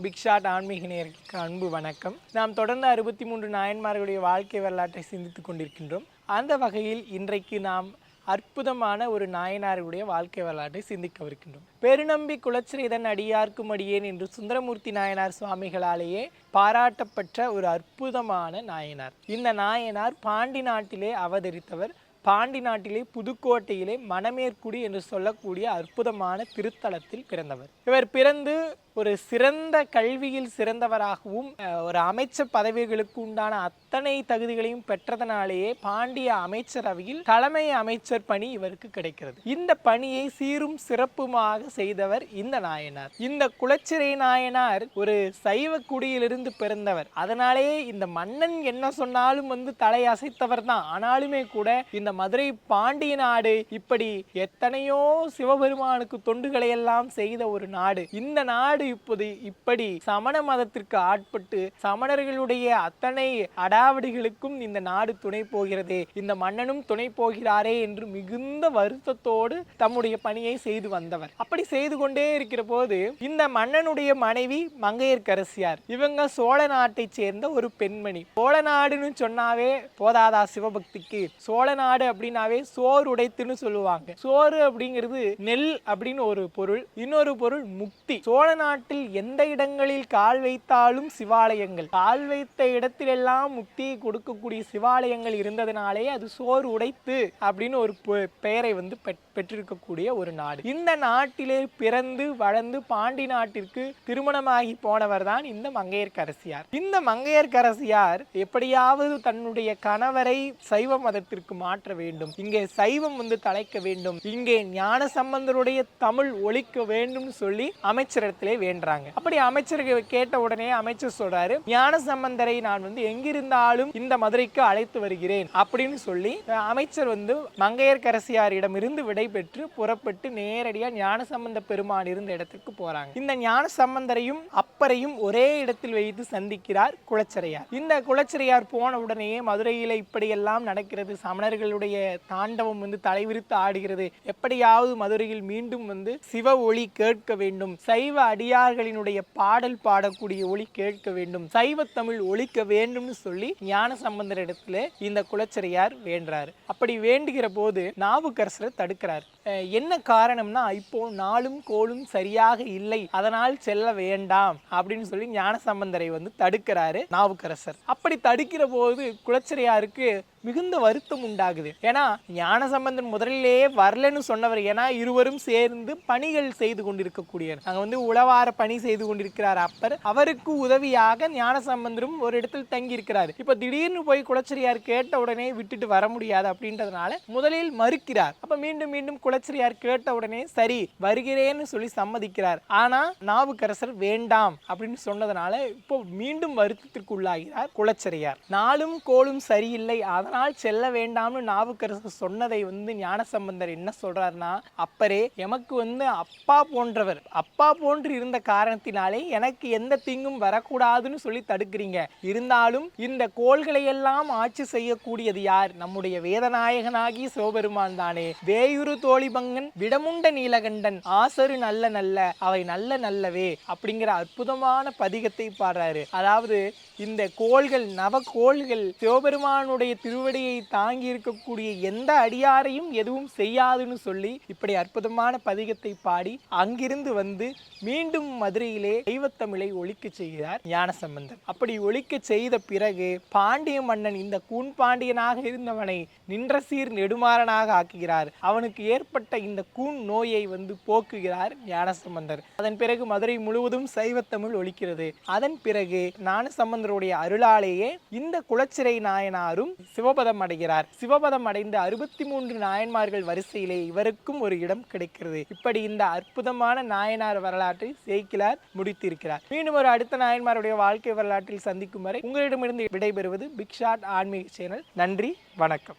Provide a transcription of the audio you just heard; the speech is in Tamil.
பிக் ஷாட் ஆன்மீக நேருக்கு அன்பு வணக்கம். நாம் தொடர்ந்து அறுபத்தி மூன்று நாயன்மார்களுடைய வாழ்க்கை வரலாற்றை சிந்தித்துக் கொண்டிருக்கின்றோம். அந்த வகையில் இன்றைக்கு நாம் அற்புதமான ஒரு நாயனாருடைய வாழ்க்கை வரலாற்றை சிந்திக்கவிருக்கின்றோம். பெருநம்பி குலச்சிறைதன் அடியார்க்கும் அடியேன் என்று சுந்தரமூர்த்தி நாயனார் சுவாமிகளாலேயே பாராட்டப்பட்ட ஒரு அற்புதமான நாயனார். இந்த நாயனார் பாண்டி நாட்டிலே அவதரித்தவர். பாண்டி நாட்டிலே புதுக்கோட்டையிலே மணமேற்குடி என்று சொல்லக்கூடிய அற்புதமான திருத்தலத்தில் பிறந்தவர். இவர் பிறந்து ஒரு சிறந்த கல்வியில் சிறந்தவராகவும் ஒரு அமைச்சர் பதவிகளுக்கு உண்டான அத்தனை தகுதிகளையும் பெற்றதனாலேயே பாண்டிய அமைச்சரவையில் தலைமை அமைச்சர் பணி இவருக்கு கிடைக்கிறது. இந்த பணியை சீரும் சிறப்புமாக செய்தவர் இந்த நாயனார். இந்த குலச்சிறை நாயனார் ஒரு சைவ குடியிலிருந்து பிறந்தவர். அதனாலேயே இந்த மன்னன் என்ன சொன்னாலும் வந்து தலை அசைத்தவர் தான். ஆனாலுமே கூட இந்த மதுரை பாண்டிய நாடு இப்படி எத்தனையோ சிவபெருமானுக்கு தொண்டுகளை எல்லாம் செய்த ஒரு நாடு. இந்த நாடு இப்போது இப்படி சமண மதத்திற்கு ஆட்பட்டு சமணர்களுடைய அத்தனை அடாவடிகளுக்கும் இந்த நாடு துணை போகிறதே. இந்த மன்னனும் துணை போகிறாரே என்று மிகுந்த வருத்தத்தோடு தம்முடைய பணியை செய்து வந்தவர். அப்படி செய்து கொண்டே இருக்கிற போது இந்த மன்னனுடைய மனைவி மங்கையர்க்கரசியார். இவங்க சோழ நாட்டை சேர்ந்த ஒரு பெண்மணி. சோழ நாடுன்னு சொன்னாவே போதாதா சிவபக்திக்கு? சோழ நாடு அப்படின்னாவே சோறு உடைத்துன்னு சொல்லுவாங்க. சோறு அப்படிங்கிறது நெல் அப்படின்னு ஒரு பொருள். இன்னொரு பொருள் முக்தி. சோழ தமிழ்நாட்டில் எந்த இடங்களில் கால் வைத்தாலும் சிவாலயங்கள்? கால் வைத்த இடத்திலெல்லாம் முக்தியை கொடுக்கக்கூடிய சிவாலயங்கள் இருந்ததுனாலே அது சோறு உடைத்து அப்படின்னு ஒரு பெயரை வந்து பெற்றிருக்கக்கூடிய ஒரு நாடு. இந்த நாட்டிலே பிறந்து வளர்ந்து பாண்டி நாட்டிற்கு திருமணமாகி போனவர் தான் இந்த மங்கையர்கரசியார் இந்த மங்கையர்கரசியார் எப்படியாவது தன்னுடைய கணவரை சைவ மதத்திற்கு மாற்ற வேண்டும். இங்கே சைவம் வந்து தலைக்க வேண்டும். இங்கே ஞான சம்பந்தருடைய தமிழ் ஒழிக்க வேண்டும் சொல்லி அமைச்சரிடத்திலே வேண்டுறாங்க அப்படி அமைச்சருக்கு கேட்ட உடனே அமைச்சர் சொல்றாரு ஞான சம்பந்தரை நான் வந்து எங்கிருந்தாலும் இந்த மதுரைக்கு அழைத்து வருகிறேன் அப்படின்னு சொல்லி அமைச்சர் வந்து மங்கையர்கரசியாரிடம் இருந்து விடைபெற்று புறப்பட்டு நேரடியா ஞான சம்பந்த பெருமான் இருந்த இடத்துக்கு போறாங்க. இந்த ஞான சம்பந்தரையும் அப்பரையும் ஒரே இடத்தில் வைத்து சந்திக்கிறார் குளச்சரையார் இந்த குளச்சரையார் போன உடனேயே மதுரையில இப்படியெல்லாம் நடக்கிறது சமணர்களுடைய தாண்டவம் வந்து தலைவிரித்து ஆடுகிறது. எப்படியாவது மதுரையில் மீண்டும் வந்து சிவ ஒளி கேட்க வேண்டும் சைவ அடியார்களினுடைய பாடல் பாடக்கூடிய ஒளி கேட்க வேண்டும் சைவ தமிழ் ஒழிக்க வேண்டும்னு சொல்லி ஞான சம்பந்தர் இடத்துல இந்த குலச்சிரையார் வேண்டுறாரு. அப்படி வேண்டுகிற போது நாவுக்கரசரை தடுக்கிறார். என்ன காரணம்னா இப்போ நாளும் கோளும் சரியாக இல்லை அதனால் செல்ல வேண்டாம் அப்படின்னு சொல்லி ஞான சம்பந்தரை வந்து தடுக்கிறாரு நாவுக்கரசர். அப்படி தடுக்கிற போது குலச்சிரையாருக்கு மிகுந்த வருத்தம் உண்டாகுது. ஏன்னா ஞான சம்பந்தன் முதலிலேயே வரலன்னு சொன்னவர். ஏன்னா இருவரும் சேர்ந்து பணிகள் செய்து கொண்டிருக்கக்கூடியவர். அங்க வந்து உளவார பணி செய்து கொண்டிருக்கிறார் அப்பர். அவருக்கு உதவியாக ஞான சம்பந்தரும் ஒரு இடத்தில் தங்கி இருக்கிறார் இப்ப திடீர்னு போய் குலச்சிறையார் கேட்ட உடனே விட்டுட்டு வர முடியாது அப்படின்றதுனால முதலில் மறுக்கிறார். அப்ப மீண்டும் மீண்டும் குளச்சரியார் கேட்ட உடனே சரி வருகிறேன்னு சொல்லி சம்மதிக்கிறார். ஆனா நாவுக்கரசர் வேண்டாம். அப்படின்னு சொன்னதுனால இப்போ மீண்டும் வருத்தத்திற்கு உள்ளாகிறார் குலச்சிறையார் நாளும் கோளும் சரியில்லை. அதனால் செல்ல வேண்டாம்னு நாவுக்கரசர் சொன்னதை வந்து ஞானசம்பந்தர் என்ன சொல்றாருன்னா அப்பரே எமக்கு வந்து அப்பா போன்றவர் அப்பா போன்று இருந்த காரணத்தினாலே எனக்கு எந்த தீங்கும் வரக்கூடாதுன்னு சொல்லி தடுக்கிறீங்க. இருந்தாலும் இந்த கோள்களை எல்லாம் ஆட்சி செய்யக்கூடியது யார்? நம்முடைய வேதநாயகனாகி சிவபெருமான் தானே. வேயுரு தோழிபங்கன் விடமுண்ட நீலகண்டன் ஆசரு நல்ல நல்ல அவை நல்ல நல்லவே அப்படிங்கிற அற்புதமான பதிகத்தை பாடுறாரு. அதாவது இந்த கோள்கள் நவ கோள்கள் சிவபெருமானுடைய திருவடியை தாங்கி இருக்கக்கூடிய எந்த அடியாரையும் எதுவும் செய்யாதுன்னு சொல்லி இப்படி அற்புதமான பதிகத்தை பாடி அங்கிருந்து வந்து மீண்டும் மதுரையிலே தெய்வத்தமிழை ஒழிக்க செய்கிறார் ஞானசம்பந்தர் அப்படி ஒழிக்க செய்த பிறகு பாண்டிய மன்னன் இந்த கூன் பாண்டியனாக இருந்தவனை நின்ற சீர் நெடுமாறனாக ஆக்குகிறார். அவனுக்கு ஏற்பட்ட இந்த கூன் நோயை வந்து போக்குகிறார் ஞானசம்பந்தர். அதன் பிறகு மதுரை முழுவதும் சைவத்தமிழ் ஒழிக்கிறது. அதன் பிறகு ஞானசம்பந்தருடைய அருளாலேயே இந்த குலச்சிறை நாயனாரும் சிவ சிவபதம் அடைகிறார். சிவபதம் அடைந்த அறுபத்தி மூன்று நாயன்மார்கள் வரிசையிலே இவருக்கும் ஒரு இடம் கிடைக்கிறது. இப்படி இந்த அற்புதமான நாயனார் வரலாற்றை சேக்கிலார் முடித்திருக்கிறார். மீண்டும் ஒரு அடுத்த நாயன்மாருடைய வாழ்க்கை வரலாற்றில் சந்திக்கும் வரை உங்களிடமிருந்து விடைபெறுவது பிக்ஷாட் ஆன்மீக சேனல். நன்றி வணக்கம்.